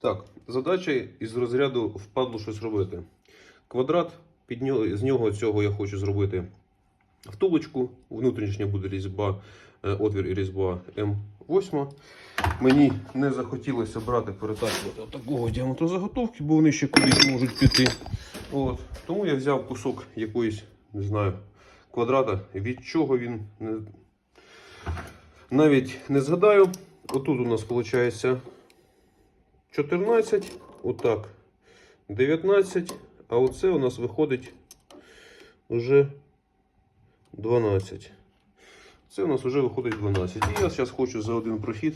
Так, задача із розряду впадло щось робити. Квадрат, під нього, з нього цього я хочу зробити втулочку. Внутрішня буде різьба, е, отвір і різьба М8. Мені не захотілося брати перетачувати такого діаметру заготовки, бо вони ще кудись можуть піти. От. Тому я взяв кусок якоїсь, не знаю, квадрата, від чого він не... навіть не згадаю. Отут у нас виходить 14, отак 19, а оце у нас виходить вже 12. Це у нас вже виходить 12. І я зараз хочу за один прохід.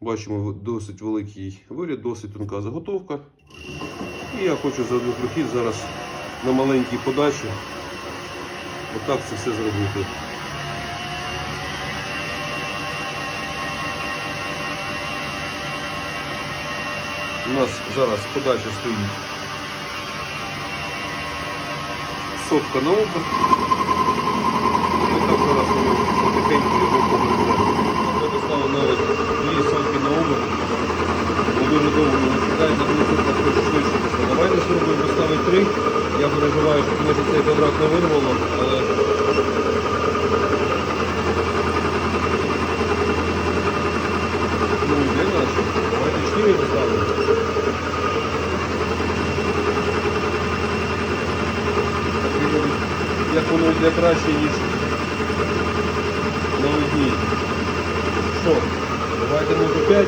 Бачимо досить великий виряд, досить тонка заготовка. І я хочу за один прохід зараз на маленькій подачі отак це все зробити. У нас зараз подача стоїть сотка на оберт. Отак зараз воно потихеньку його поверне. Я поставив навіть дві сотки на оберт. Бо дуже довго не сідає, на другу сотку хочу швидше. Давайте спробуємо поставити три. Я переживаю, що може цей квадрат не вирвало, але воно йде краще, ніж на одній. Що? Давайте може 5.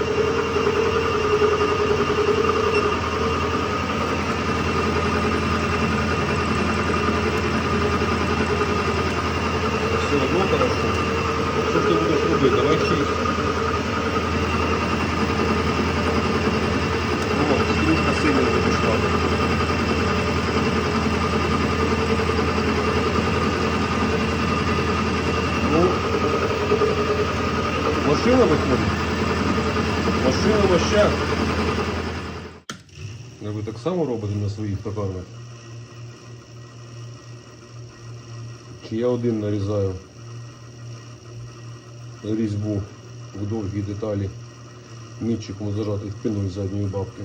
Все одно хорошо. Що ти будеш? Давай 6. О, стружка сильно вже Ну, машина виходить. Машина воща. А ви так само робите на своїх токарнях? Чи я один нарізаю різьбу в довгій деталі мітчиком зажатий в піну із задньої бабки.